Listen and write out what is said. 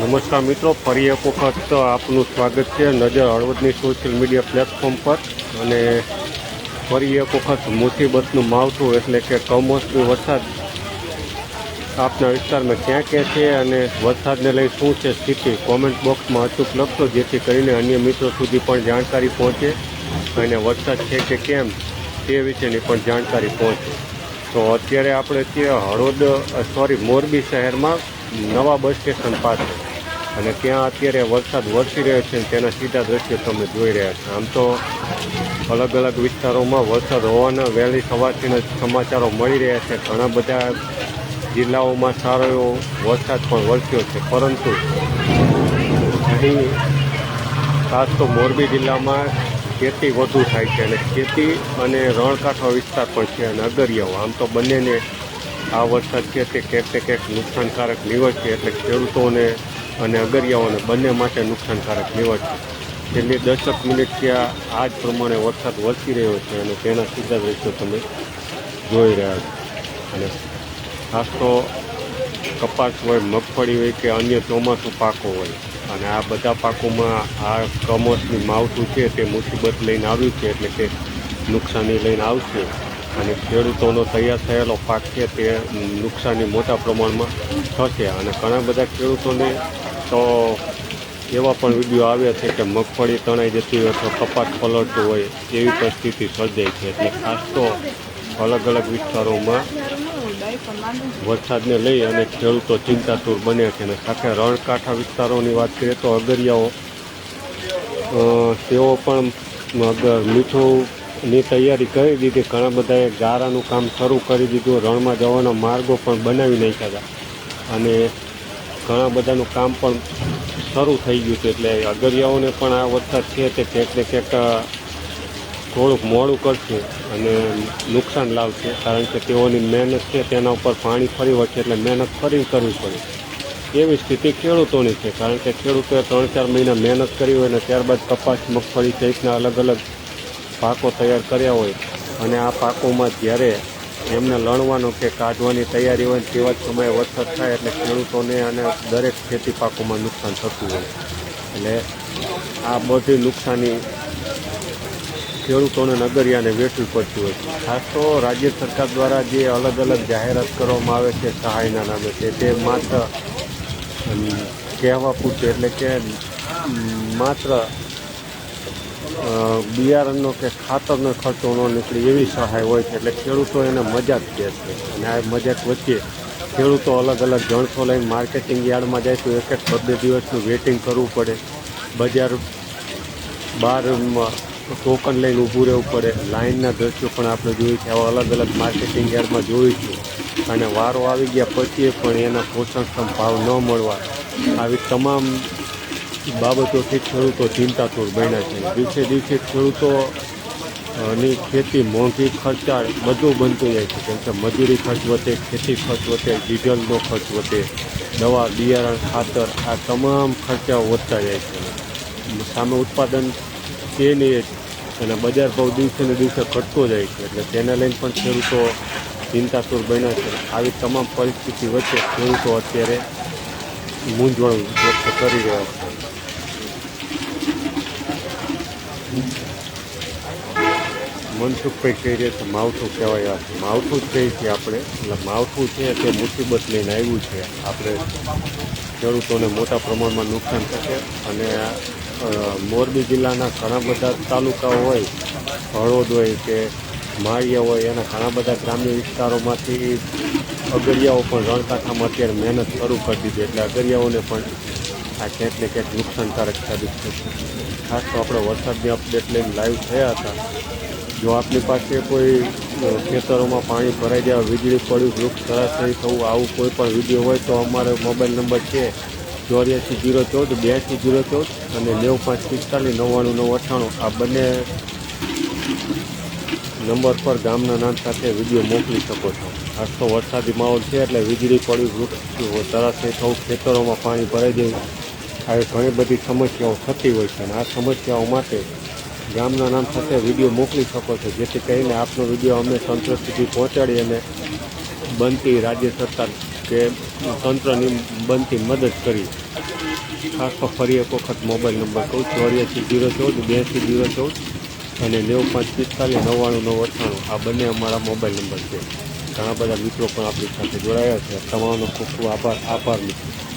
નમસ્કાર મિત્રો, ફરી એક વખત આપનું સ્વાગત છે નજર હળવદની સોશિયલ મીડિયા પ્લેટફોર્મ પર. અને ફરી એક વખત મુસીબતનું માવઠું એટલે કે કમોસમી વરસાદ આપના વિસ્તારમાં ક્યાં ક્યાં છે અને વરસાદને લઈ શું છે સ્થિતિ કોમેન્ટ બોક્સમાં અચૂક લખશો, જેથી કરીને અન્ય મિત્રો સુધી પણ જાણકારી પહોંચે અને વરસાદ છે કે કેમ તે વિશેની પણ જાણકારી પહોંચે. તો અત્યારે આપણે છીએ હળવદ સોરી મોરબી શહેરમાં નવા બસ સ્ટેશન પાસે. અને ત્યાં અત્યારે વરસાદ વરસી રહ્યો છે તેના સીધા દ્રશ્યો તમે જોઈ રહ્યા છો. આમ તો અલગ અલગ વિસ્તારોમાં વરસાદ હોવાના વહેલી સવારથી જ સમાચારો મળી રહ્યા છે. ઘણા બધા જિલ્લાઓમાં સારો એવો વરસાદ પણ વરસ્યો છે. પરંતુ અહીં ખાસ તો મોરબી જિલ્લામાં ખેતી વધુ થાય છે અને ખેતી અને રણકાંઠો વિસ્તાર પણ છે અને અગરિયાઓ. આમ તો બંનેને આ વરસાદ છે તે ક્યાંક ક્યાંક નુકસાનકારક નીવડશે એટલે ખેડૂતોને અને અગરિયાઓને બંને માટે નુકસાનકારક નીવડશે છેલ્લી દસક મિનિટથી આ આ જ પ્રમાણે વરસાદ વરસી રહ્યો છે અને તેના સીધા દ્રશ્યો તમે જોઈ રહ્યા છો. અને ખાસ તો કપાસ હોય, મગફળી હોય કે અન્ય ચોમાસું પાકો હોય, અને આ બધા પાકોમાં આ કમોસમી માવઠું છે તે મુસીબત લઈને આવ્યું છે એટલે કે નુકસાની લઈને આવશે. અને ખેડૂતોનો તૈયાર થયેલો પાક છે તે નુકસાની મોટા પ્રમાણમાં થશે. અને ઘણા બધા ખેડૂતોને તો એવા પણ વીડિયો આવ્યા છે કે મગફળી તણાઈ જતી હોય અથવા કપાસ પલળતું હોય એવી પરિસ્થિતિ સર્જાય છે એટલે ખાસ તો અલગ અલગ વિસ્તારોમાં વરસાદને લઈ અને ખેડૂતો ચિંતાતુર બન્યા છે અને સાથે રણકાંઠા વિસ્તારોની વાત કરીએ તો અગરિયાઓ તેઓ પણ મીઠુંની તૈયારી કરી દીધી. ઘણા બધાએ ગારાનું કામ શરૂ કરી દીધું. રણમાં જવાના માર્ગો પણ બનાવી નાખ્યા હતા. અને ઘણા બધાનું કામ પણ શરૂ થઈ ગયું છે એટલે અગરિયાઓને પણ આ વરસાદ છે તે ક્યાંક ને ક્યાંક થોડુંક મોડું કરશે અને નુકસાન લાવશે, કારણ કે તેઓની મહેનત છે, તેના ઉપર પાણી ફરી વળશે, એટલે મહેનત ફરી કરવી પડે. એવી સ્થિતિ ખેડૂતોની છે, કારણ કે ખેડૂતોએ ત્રણ ચાર મહિના મહેનત કરી હોય અને ત્યારબાદ કપાસ, મગફળી સહિતના અલગ અલગ પાકો તૈયાર કર્યા હોય અને આ પાકોમાં જ્યારે એમને લણવાનો કે કાઢવાની તૈયારી હોય તેવા જ સમયે વરસાદ થાય એટલે ખેડૂતોને અને દરેક ખેતી પાકોમાં નુકસાન થતું હોય. એટલે આ બધી નુકસાની ખેડૂતોને નગરિયાને વેઠવી પડતી હોય ખાસ તો રાજ્ય સરકાર દ્વારા જે અલગ અલગ જાહેરાત કરવામાં આવે છે સહાયના નામે છે તે માત્ર કહેવા પૂરતું એટલે કે માત્ર બિયારણનો કે ખાતરનો ખર્ચો ન નીકળે એવી સહાય હોય છે એટલે ખેડૂતો એને મજા જ કહે છે. અને આ મજાક વચ્ચે ખેડૂતો અલગ અલગ જણસો લઈને માર્કેટિંગ યાર્ડમાં જાય તો એક એક બબ્બે દિવસનું વેઇટિંગ કરવું પડે. બજાર બહારમાં ટોકન લઈને ઊભું રહેવું પડે. લાઇનના દ્રશ્યો પણ આપણે જોયું છે. આવા અલગ અલગ માર્કેટિંગ યાર્ડમાં જોયું છે. અને વારો આવી ગયા પછી પણ એના પોષણક્ષમ ભાવ ન મળવા. આવી તમામ બાબતોથી ખેડૂતો ચિંતાતુર બન્યા છે. દિવસે દિવસે ખેડૂતોની ખેતી મોંઘી, ખર્ચાળ બધું બનતું જાય છે. કેમ કે મજૂરી ખર્ચ વધે, ખેતી ખર્ચ વધે, ડીઝલનો ખર્ચ વધે, દવા, બિયારણ, ખાતર, આ તમામ ખર્ચાઓ વધતા જાય છે. સામે ઉત્પાદન તે નહીં અને બજાર ભાવ દિવસે ને દિવસે ઘટતો જાય છે. એટલે તેને લઈને પણ ખેડૂતો ચિંતાતુર બન્યા છે. આવી તમામ પરિસ્થિતિ વચ્ચે ખેડૂતો અત્યારે મૂંઝવણ વ્યક્ત કરી રહ્યા છે. મનસુખભાઈ કહી રહ્યા છે માવઠું કહેવાય આ માવઠું જ કહીએ છીએ આપણે. એટલે માવઠું છે તે મુસીબત લઈને આવ્યું છે. આપણે ખેડૂતોને મોટા પ્રમાણમાં નુકસાન થશે. અને મોરબી જિલ્લાના ઘણા બધા તાલુકાઓ હોય હળવદ હોય કે માળિયા હોય, એના ઘણા બધા ગ્રામ્ય વિસ્તારોમાંથી અગરિયાઓ પણ રણકાંઠામાં અત્યારે મહેનત શરૂ કરી દીધી. એટલે અગરિયાઓને પણ આ ક્યાંક ને ક્યાંક નુકસાનકારક સાબિત થશે. ખાસ તો આપણે વરસાદની અપડેટ લઈને લાઈવ થયા હતા. જો આપની પાસે કોઈ ખેતરોમાં પાણી ભરાઈ જાય, વીજળી પડ્યું, વૃક્ષ ધરાશયી થવું, આવું કોઈ પણ વીડિયો હોય તો અમારો મોબાઈલ નંબર છે ચોર્યાસી જીરો ચૌદ બ્યાસી જીરો ચૌદ અને નેવું પાંચ પિસ્તાલીસ નવ્વાણું નવ અઠ્ઠાણું. આ બંને નંબર પર ગામના નામ સાથે વીડિયો મોકલી શકો છો. આજ તો વરસાદી માહોલ છે એટલે વીજળી પડ્યું, વૃક્ષ ધરાશયી થવું, ખેતરોમાં પાણી ભરાઈ જવું આવી ઘણી બધી સમસ્યાઓ થતી હોય છે અને આ સમસ્યાઓ માટે ગામના નામ સાથે વીડિયો મોકલી શકો છો, જેથી કરીને આપનો વીડિયો અમે તંત્ર સુધી પહોંચાડી અને બનતી રાજ્ય સરકાર કે તંત્રની બનતી મદદ કરી. ખાસ તો ફરી એક વખત મોબાઈલ નંબર કહું ચોર્યાસી જીરો ચૌદ બ્યાસી જીરો ચૌદ અને નેવું પાંચ પિસ્તાલીસ, નવ્વાણું નવ અઠ્ઠાણું આ બંને અમારા મોબાઈલ નંબર છે. ઘણા બધા મિત્રો પણ આપણી સાથે જોડાયા છે. તમામનો ખૂબ ખૂબ આભાર આભાર મિત્રો.